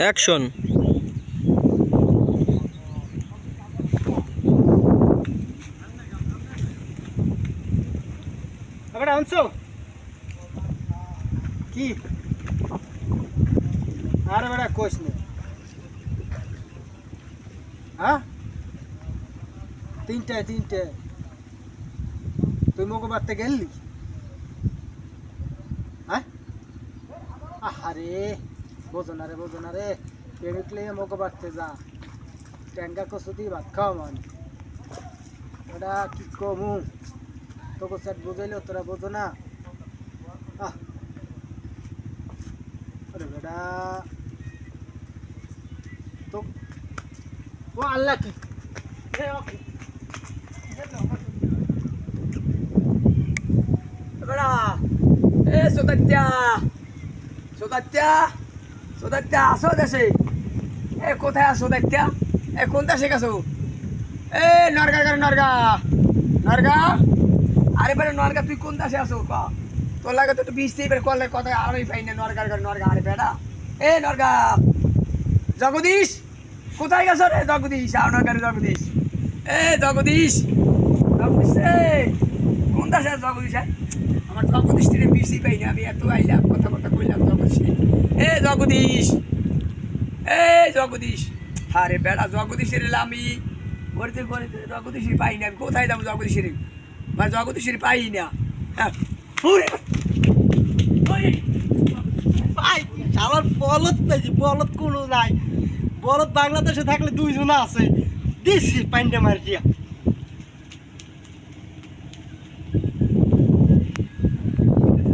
Action. আনছো? কি? আর বেড়া কোষ নে। হ্যাঁ তুই মোকে বাড়তে গেলি? হ্যাঁ আহারে। বোঝো না রে বোঝো না রে প্রেমিকলে মোকে বাড়তে যা ট্যাঙ্গা কচু দিয়ে ভাত খাওয়া মানে ওটা কি কমু তোকে স্যার বুঝাইলেও তোরা বোঝো না আহ আরে বেটা তো ও আল্লাহ কি এ, ও কি? বেড়া সোদাত্যা সোদাত্যা আসো দেশে। এ, কোথায় আসো দাত্যা এ, কোন দেশে গেছো? এ, নরগা করে নরগা। নরগা? আরে বেড়া নরগা, তুই কোন দেশে আসো কা। তোর লাগে তো বিশতে এবার করলে কথা আরোই পাই না। নরগা করে নরগা, আরে বেড়া এ, নরগা। জগদীশ, কোথায় গেছো রে জগদীশ? আও নরগারে জগদীশ। এ, জগদীশ। জগদীশ কোন দেশে জগদীশ হ্যাঁ? আমার জগদীশ থেকে বিশি পাই না, আমি এত আইলাম কথা কথা কইলাম জগদীশ এ জগদীশ। এ জগদীশ। আরে বেড়া, জগদীশের আমি বলতে বলতে জগদীশের পাই না। আমি কোথায় যাব জগদীশের? বা জগদীশের পাই না। হ্যাঁ আমার বলদ পেয়েছি বলদ কোনো নাই। বলদ বাংলাদেশে থাকলে দুইজন আছে। দিছি পাইন্ডা মারিয়া।